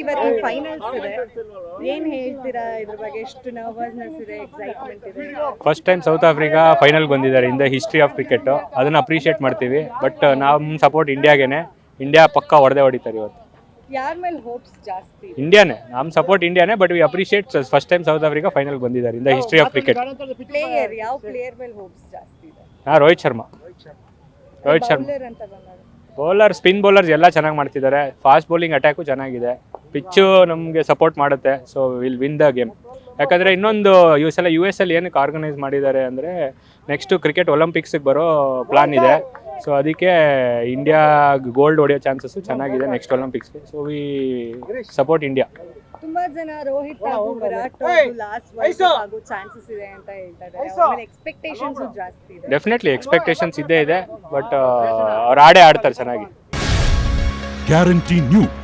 ಇವತ್ತು ಫೈನಲ್ಸ್ ಇದೆ. ಏನ್ ಹೇಳ್ತೀರಾ ಇದ್ರ ಬಗ್ಗೆ? ಎಷ್ಟು ನರ್ವಸ್ನೆಸ್ ಇದೆ ಎಕ್ಸೈಟ್ಮೆಂಟ್ ಇದೆ? First time South Africa final ಬಂದಿದ್ದಾರೆ in the history of cricket ಅದನ್ನ ಅಪ್ರಿಷಿಯೇಟ್ ಮಾಡ್ತೀವಿ. ಬಟ್ ನಮ್ಮ ಸಪೋರ್ಟ್ ಇಂಡಿಯಾಗೇನೆ. ಇಂಡಿಯಾ ಪಕ್ಕ ಹೊಡೆದೇ ಹೊಡಿತಾರೆ ಇವತ್ತು. ಯಾರ ಮೇಲೆ ಹೋಪ್ಸ್ ಜಾಸ್ತಿ? ಇಂಡಿಯಾನೇ. ನಮ್ support ಇಂಡಿಯಾನೇ but we appreciate first time South Africa final ಬಂದಿದ್ದಾರೆ in the history of cricket player ಯಾವ ಪ್ಲೇಯರ್ ಮೇಲೆ ಹೋಪ್ಸ್ ಜಾಸ್ತಿ ಇದೆ? ಹಾಂ Rohit Sharma. Rohit Sharma. Bowler spin bowlers ಎಲ್ಲ ಚೆನ್ನಾಗಿ ಮಾಡ್ತಿದ್ದಾರೆ. ಫಾಸ್ಟ್ ಬೌಲಿಂಗ್ ಅಟ್ಯಾಕು ಚೆನ್ನಾಗಿದೆ. ಪಿಚ್ಚು ನಮಗೆ ಸಪೋರ್ಟ್ ಮಾಡುತ್ತೆ. So will win the game ಯಾಕಂದರೆ ಇನ್ನೊಂದು ಈ ಸಲ ಯು ಎಸ್ ಅಲ್ಲಿ ಏನಕ್ಕೆ ಆರ್ಗನೈಸ್ ಮಾಡಿದ್ದಾರೆ ಅಂದರೆ ನೆಕ್ಸ್ಟು ಕ್ರಿಕೆಟ್ ಒಲಿಂಪಿಕ್ಸಿಗೆ ಬರೋ ಪ್ಲಾನ್ ಇದೆ. ಸೊ ಅದಕ್ಕೆ ಇಂಡಿಯಾ ಗೋಲ್ಡ್ ಹೊಡೆಯೋ ಚಾನ್ಸಸ್ಸು ಚೆನ್ನಾಗಿದೆ ನೆಕ್ಸ್ಟ್ ಒಲಿಂಪಿಕ್ಸ್ಗೆ ಸೊ ವಿ ಸಪೋರ್ಟ್ ಇಂಡಿಯಾ ತುಂಬಾ ಜನ ರೋಹಿತ್ ಹಾಗೂ ಲಾಸ್ಟ್ ವರ್ಲ್ಡ್ ಆಗೋ ಚಾನ್ಸಸ್ ಇದೆ ಅಂತ ಹೇಳ್ತಾರೆ. ಆಮೇಲೆ ಎಕ್ಸ್ಪೆಕ್ಟೇಷನ್ಸ್ ಜಾಸ್ತಿ ಇದೆ. ಡೆಫಿನೆಟ್ಲಿ ಎಕ್ಸ್ಪೆಕ್ಟೇಷನ್ಸ್ ಇದ್ದೇ ಇದೆ ಬಟ್ ಅವ್ರು ಆಡೇ ಆಡ್ತಾರೆ ಚೆನ್ನಾಗಿ. Guarantee news